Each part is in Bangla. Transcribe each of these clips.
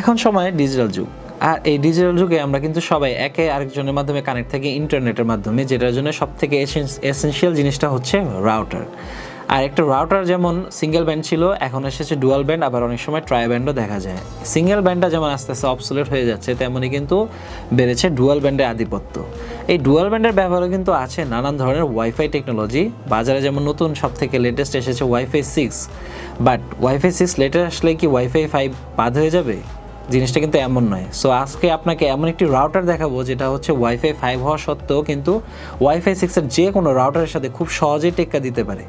এখন সময় ডিজিটাল যুগ। আর এই ডিজিটাল যুগে আমরা কিন্তু সবাই একে আরেকজনের মাধ্যমে কানেক্ট থাকি ইন্টারনেটের মাধ্যমে, যেটার জন্য সব থেকে এসেন্সিয়াল জিনিসটা হচ্ছে রাউটার আর একটা রাউটার যেমন সিঙ্গেল ব্যান্ড ছিল, এখন এসেছে ডুয়াল ব্যান্ড আবার অনেক সময় ট্রাই ব্যান্ডও দেখা যায়। সিঙ্গেল ব্যান্ডটা যেমন আস্তে আস্তে অবসোলেট হয়ে যাচ্ছে, তেমনই কিন্তু বেড়েছে ডুয়াল ব্যান্ডের আধিপত্য। এই ডুয়াল ব্যান্ডের ব্যবহারও কিন্তু আছে নানান ধরনের ওয়াইফাই টেকনোলজি বাজারে যেমন নতুন সব থেকে লেটেস্ট এসেছে WiFi six but WiFi six latest আসলে কি ওয়াইফাই ফাইভ বাদ হয়ে যাবে? জিনিসটা কিন্তু এমন নয়। সো আজকে আপনাকে এমন একটি রাউটার দেখাবো, যেটা হচ্ছে ওয়াইফাই ফাইভ হওয়া সত্ত্বেও কিন্তু ওয়াইফাই সিক্সের যে কোনো রাউটারের সাথে খুব সহজেই টেক্কা দিতে পারে।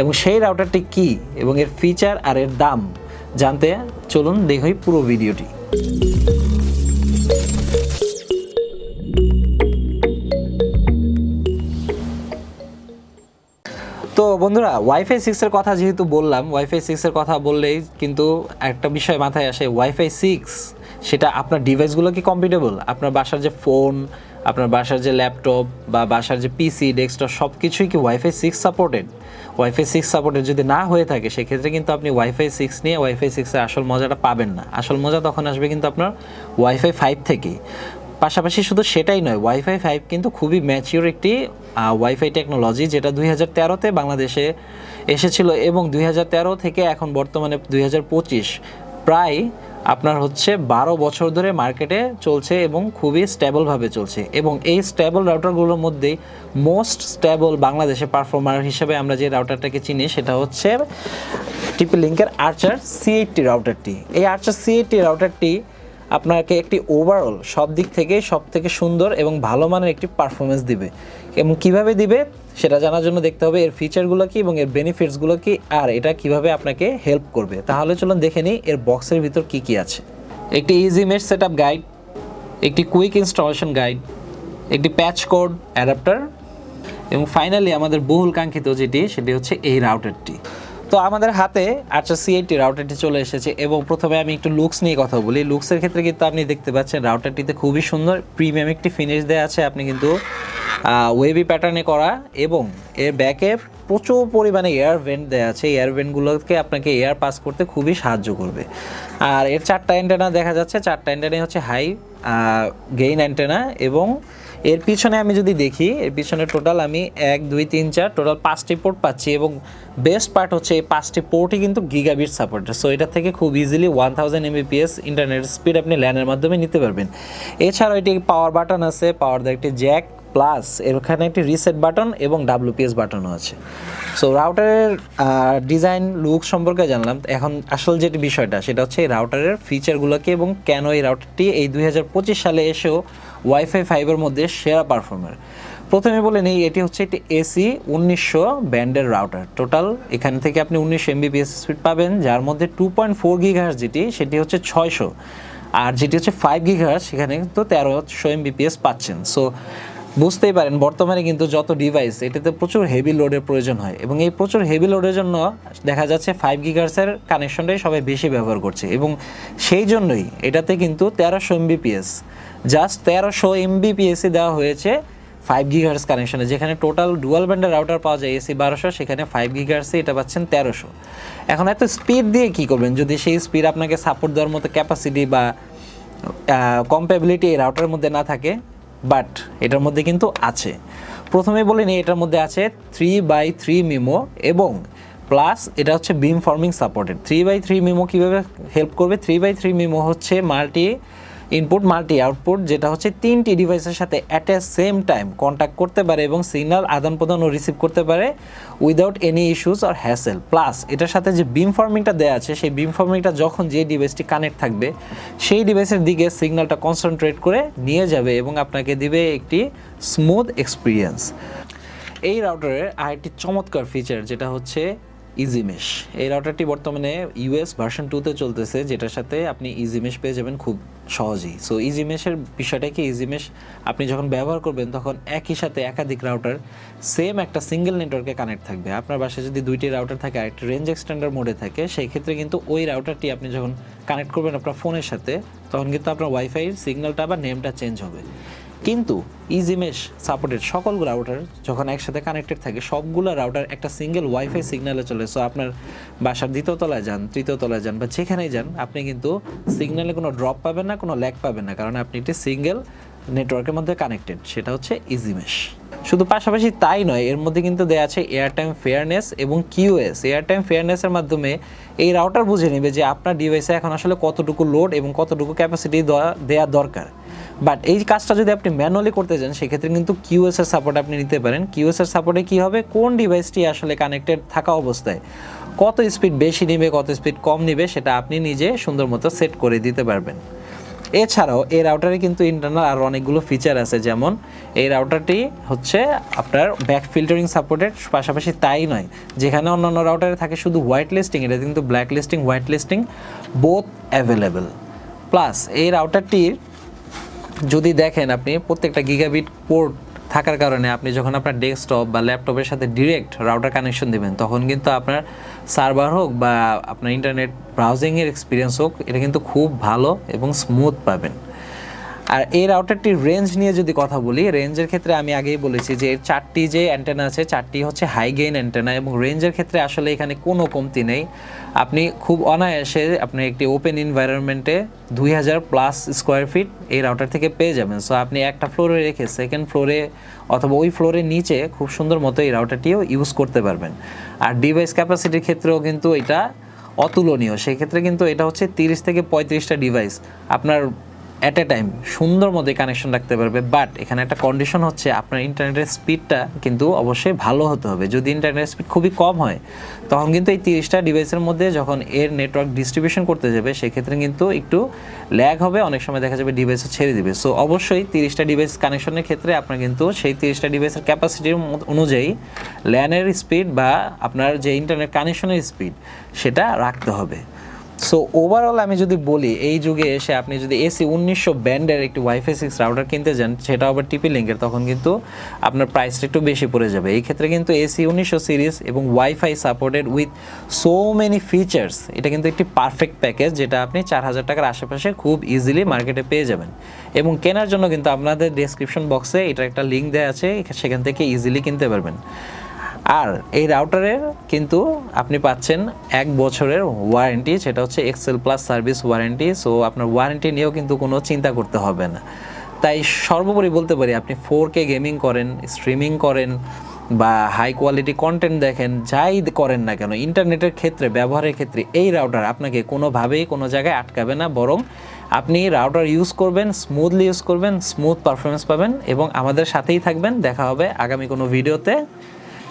এবং সেই রাউটারটি কি? এবং এর ফিচার আর এর দাম জানতে চলুন, দেখই পুরো ভিডিওটি বন্ধুরা ওয়াইফাই সিক্সের কথা যেহেতু বললাম ওয়াইফাই সিক্সের কথা বললেই কিন্তু একটা বিষয় মাথায় আসে ওয়াইফাই সিক্স সেটা আপনার ডিভাইসগুলো কি কম্পিটেবল আপনার বাসার যে ফোন আপনার বাসার যে ল্যাপটপ বা বাসার যে পিসি ডেস্কটপ সব কিছুই কি WiFi six supported WiFi six supported যদি না হয়ে থাকে, সেক্ষেত্রে কিন্তু আপনি ওয়াইফাই সিক্স নিয়ে ওয়াইফাই সিক্সের আসল মজাটা পাবেন না। আসল মজা তখন আসবে কিন্তু আপনার ওয়াইফাই ফাইভ থেকেই। পাশাপাশি শুধু সেটাই নয় ওয়াইফাই ফাইভ কিন্তু খুবই ম্যাচিওর একটি ওয়াইফাই টেকনোলজি যেটা দুই হাজার তেরোতে বাংলাদেশে এসেছিল এবং দুই হাজার তেরো থেকে এখন বর্তমানে দুই হাজার পঁচিশ প্রায় আপনার হচ্ছে বারো বছর ধরে মার্কেটে চলছে এবং খুবই স্টেবলভাবে চলছে। এবং এই স্টেবল রাউটারগুলোর মধ্যে মোস্ট স্টেবল বাংলাদেশে পারফর্মার হিসেবে আমরা যে রাউটারটাকে চিনি সেটা হচ্ছে টিপি লিঙ্কের আর্চার সি রাউটারটি এই আর্চার সি এইটটি রাউটারটি আপনাকে একটি ওভারঅল সব দিক থেকে সব থেকে সুন্দর এবং ভালো মানের একটি পারফরমেন্স দিবে। এবং কীভাবে দিবে, সেটা জানার জন্য দেখতে হবে এর ফিচারগুলো কি এবং এর বেনিফিটসগুলো কি আর এটা কীভাবে আপনাকে হেল্প করবে। তাহলে চলুন দেখে নিই এর বক্সের ভিতর কি কি আছে। একটি ইজি মেশ সেট গাইড একটি কুইক ইনস্টলেশন গাইড একটি প্যাচ কোড অ্যাডাপ্টার এবং ফাইনালি আমাদের বহুল কাঙ্ক্ষিত যেটি, সেটি হচ্ছে এই রাউটারটি তো আমাদের হাতে আচ্ছা সিএইটি রাউটারটি চলে এসেছে এবং প্রথমে আমি একটু লুকস নিয়ে কথা বলি। লুকসের ক্ষেত্রে কিন্তু আপনি দেখতে পাচ্ছেন রাউটারটিতে খুবই সুন্দর প্রিমিয়াম একটি ফিনিশ দেওয়া আছে। আপনি কিন্তু ওয়েবি প্যাটার্নে করা এবং এর ব্যাকে প্রচুর পরিমাণে এয়ার ভেন্ট দেওয়া আছে। এয়ার ভেন্টগুলোকে আপনাকে এয়ার পাস করতে খুবই সাহায্য করবে। আর এর চারটা অ্যান্টেনা দেখা যাচ্ছে। চারটা অ্যান্টেনা হচ্ছে হাই গেইন অ্যান্টেনা এবং এর পিছনে আমি যদি দেখি, এর পিছনে টোটাল আমি এক, দুই, তিন, চার টোটাল পাঁচটি পোর্ট পাচ্ছি এবং বেস্ট পার্ট হচ্ছে এই পাঁচটি পোর্টই কিন্তু গিগাবিট সাপোর্টেড সো এটা থেকে খুব easily one thousand Mbps internet speed আপনি ল্যানের মাধ্যমে নিতে পারবেন। এছাড়াও এটি পাওয়ার বাটন আছে পাওয়ার দেওয়ার একটি জ্যাক প্লাস এখানে একটি রিসেট বাটন এবং ডাব্লিউপিএস বাটনও আছে। সো রাউটারের ডিজাইন লুক সম্পর্কে জানলাম। এখন আসল যেটি বিষয়টা, সেটা হচ্ছে এই রাউটারের ফিচারগুলোকে এবং কেন এই রাউটারটি এই দুই হাজার পঁচিশ সালে এসেও ওয়াইফাই ফাইভের মধ্যে সেরা পারফর্মার প্রথমে বলে নেই, এটি হচ্ছে একটি এসি উনিশশো ব্যান্ডের রাউটার টোটাল এখান থেকে আপনি উনিশশো এমবিপিএস স্পিড পাবেন, যার মধ্যে টু পয়েন্ট ফোর গিগাহার্স যেটি, সেটি হচ্ছে ছয়শো। আর যেটি হচ্ছে ফাইভ গিগাহার্স সেখানে কিন্তু তেরোশো এমবিপিএস পাচ্ছেন। সো বুঝতেই পারেন, বর্তমানে কিন্তু যত ডিভাইস এটাতে প্রচুর হেভি লোডের প্রয়োজন হয়। এবং এই প্রচুর হেভি লোডের জন্য দেখা যাচ্ছে ফাইভ গিগার্সের কানেকশনটাই সবাই বেশি ব্যবহার করছে। এবং সেই জন্যই এটাতে কিন্তু তেরোশো এমবিপিএস জাস্ট তেরোশো এমবিপিএসই দেওয়া হয়েছে ফাইভ গিগার্স কানেকশনে যেখানে টোটাল ডুয়াল ব্যান্ডের রাউটার পাওয়া যায় এসি বারোশো, সেখানে ফাইভ গিগার্সে এটা পাচ্ছেন তেরোশো। এখন এত স্পিড দিয়ে কী করবেন? যদি সেই স্পিড আপনাকে সাপোর্ট দেওয়ার মতো ক্যাপাসিটি বা কম্পেবিলিটি এই রাউটারের মধ্যে না থাকে বাট এটার মধ্যে কিন্তু আছে। প্রথমে বলে নিই, এটার মধ্যে আছে থ্রি বাই থ্রি মিমো এবং প্লাস এটা হচ্ছে beam forming supported three by three MIMO কীভাবে হেল্প করবে? থ্রি বাই থ্রি মিমো হচ্ছে মাল্টি ইনপুট মাল্টি আউটপুট যেটা হচ্ছে তিনটি ডিভাইসের সাথে at a same time contact করতে পারে এবং সিগন্যাল আদান প্রদান ও রিসিভ করতে পারে উইদাউট এনি ইস্যুস আর হ্যাসেল প্লাস এটার সাথে যে বিম ফর্মিংটা দেওয়া আছে, সেই বিম ফর্মিংটা যখন যে ডিভাইসটি কানেক্ট থাকবে, সেই ডিভাইসের দিকে সিগন্যালটা কনসেন্ট্রেট করে নিয়ে যাবে এবং আপনাকে দিবে একটি স্মুথ এক্সপিরিয়েন্স এই রাউটারের আরেকটি চমৎকার ফিচার যেটা হচ্ছে ইজি মেশ এই রাউটারটি বর্তমানে ইউএস ভার্সন টুতে চলতেছে, যেটার সাথে আপনি ইজি মেশ পেয়ে যাবেন খুব সহজেই। সো ইজি মেশের বিষয়টা কি? ইজি মেশ আপনি যখন ব্যবহার করবেন, তখন একই সাথে একাধিক রাউটার সেম একটা সিঙ্গেল নেটওয়ার্কে কানেক্ট থাকবে। আপনার বাসায় যদি দুইটি রাউটার থাকে, আরেকটি রেঞ্জ এক্সটেন্ডার মোডে থাকে, সেই ক্ষেত্রে কিন্তু ওই রাউটারটি আপনি যখন কানেক্ট করবেন আপনার ফোনের সাথে, তখন কিন্তু আপনার ওয়াইফাইয়ের সিগন্যালটা বা নেমটা চেঞ্জ হবে। কিন্তু ইজি মেশ সাপোর্টেড সকল রাউটার যখন একসাথে কানেক্টেড থাকে, সবগুলো রাউটার একটা সিঙ্গেল ওয়াইফাই সিগন্যালে চলে। সো আপনার বাসার দ্বিতীয় তলায় যান, তৃতীয় তলায় যান বা যেখানেই যান, আপনি কিন্তু সিগন্যালে কোনো ড্রপ পাবেন না, কোনো ল্যাক পাবেন না। কারণ আপনি একটি সিঙ্গেল নেটওয়ার্কের মধ্যে কানেক্টেড সেটা হচ্ছে ইজিমেশ শুধু পাশাপাশি তাই নয়, এর মধ্যে কিন্তু দেওয়া আছে এয়ারটাইম ফেয়ারনেস এবং কিউএস এয়ারটাইম ফেয়ারনেসের মাধ্যমে এই রাউটার বুঝে নেবে যে আপনার ডিভাইসে এখন আসলে কতটুকু লোড এবং কতটুকু ক্যাপাসিটি দেওয়া দরকার। বাট এই কাজটা যদি আপনি ম্যানুয়ালি করতে চান, সেক্ষেত্রে কিন্তু কিউএস এর সাপোর্ট আপনি নিতে পারেন। কিউএস এর সাপোর্টে কি হবে? কোন ডিভাইসটি আসলে কানেক্টেড থাকা অবস্থায়? কত স্পিড বেশি নেবে, কত স্পিড কম নেবে, সেটা আপনি নিজে সুন্দর মতো সেট করে দিতে পারবেন। এছাড়াও এই রাউটারে কিন্তু ইন্টারনাল আরও অনেকগুলো ফিচার আছে। যেমন এই রাউটারটি হচ্ছে আপনার ব্যাক ফিল্টারিং সাপোর্টেড পাশাপাশি তাই নয়, যেখানে অন্যান্য রাউটারে থাকে শুধু হোয়াইট লিস্টিং এটা কিন্তু black listing white listing both available plus এই রাউটারটির যদি দেখেন আপনি প্রত্যেকটা গিগাবিট পোর্ট থাকার কারণে আপনি যখন আপনার ডেস্কটপ বা ল্যাপটপের সাথে ডিরেক্ট রাউটার কানেকশন দেবেন, তখন কিন্তু আপনার সার্ভার হোক বা আপনার ইন্টারনেট ব্রাউজিংয়ের এক্সপিরিয়েন্স হোক, এটা কিন্তু খুব ভালো এবং স্মুথ পাবেন। আর এই রাউটারটির রেঞ্জ নিয়ে যদি কথা বলি রেঞ্জের ক্ষেত্রে আমি আগেই বলেছি যে এর চারটি যে অ্যান্টেনা আছে, চারটি হচ্ছে হাই গেইন অ্যান্টেনা এবং রেঞ্জের ক্ষেত্রে আসলে এখানে কোনো কমতি নেই। আপনি খুব অনায়াসে আপনি একটি ওপেন এনভায়রনমেন্টে দুই হাজার প্লাস স্কোয়ার ফিট এই রাউটার থেকে পেয়ে যাবেন। সো আপনি একটা ফ্লোরে রেখে সেকেন্ড ফ্লোরে অথবা ওই ফ্লোরের নিচে খুব সুন্দর মতো এই রাউটারটিও ইউজ করতে পারবেন। আর ডিভাইস ক্যাপাসিটির ক্ষেত্রেও কিন্তু এটা অতুলনীয়। সেক্ষেত্রে কিন্তু এটা হচ্ছে তিরিশ থেকে পঁয়ত্রিশটা ডিভাইস আপনার অ্যাট এ টাইম সুন্দর মতো কানেকশন রাখতে পারবে বাট এখানে একটা কন্ডিশন হচ্ছে আপনার ইন্টারনেটের স্পিডটা কিন্তু অবশ্যই ভালো হতে হবে। যদি ইন্টারনেট স্পিড খুবই কম হয়, তখন কিন্তু এই তিরিশটা ডিভাইসের মধ্যে যখন এর নেটওয়ার্ক ডিস্ট্রিবিউশন করতে যাবে, সেক্ষেত্রে কিন্তু একটু ল্যাগ হবে, অনেক সময় দেখা যাবে ডিভাইসও ছেড়ে দিবে। সো অবশ্যই তিরিশটা ডিভাইস কানেকশনের ক্ষেত্রে আপনার কিন্তু সেই তিরিশটা ডিভাইসের ক্যাপাসিটির অনুযায়ী ল্যানের স্পিড বা আপনার যে ইন্টারনেট কানেকশনের স্পিড সেটা রাখতে হবে। সো ওভারঅল আমি যদি বলি, এই যুগে এসে আপনি যদি এসি উনিশশো ব্যান্ডের একটি ওয়াইফাই সিক্স রাউটার কিনতে যান, সেটা আবার টিপি লিঙ্কের তখন কিন্তু আপনার প্রাইসটা একটু বেশি পড়ে যাবে। এই ক্ষেত্রে কিন্তু এসি উনিশশো সিরিজ এবং WiFi supported with so many features এটা কিন্তু একটি পারফেক্ট প্যাকেজ যেটা আপনি চার হাজার টাকার আশেপাশে খুব ইজিলি মার্কেটে পেয়ে যাবেন। এবং কেনার জন্য কিন্তু আপনাদের ডেসক্রিপশন বক্সে এটার একটা লিঙ্ক দেওয়া আছে সেখান থেকে ইজিলি কিনতে পারবেন। আর এই রাউটারের কিন্তু আপনি পাচ্ছেন এক বছরের ওয়ারেন্টি সেটা হচ্ছে excel plus service warranty so আপনার ওয়ারেন্টি নিয়েও কিন্তু কোনো চিন্তা করতে হবে না। তাই সর্বোপরি বলতে পারি, আপনি ফোর কে গেমিং করেন স্ট্রিমিং করেন, বা হাই কোয়ালিটি কন্টেন্ট দেখেন, যাই করেন না কেন ইন্টারনেটের ক্ষেত্রে, ব্যবহারের ক্ষেত্রে এই রাউটার আপনাকে কোনোভাবেই কোনো জায়গায় আটকাবে না, বরং আপনি রাউটার ইউজ করবেন স্মুথলি ইউজ করবেন স্মুথ পারফরমেন্স পাবেন, এবং আমাদের সাথেই থাকবেন। দেখা হবে আগামী কোনো ভিডিওতে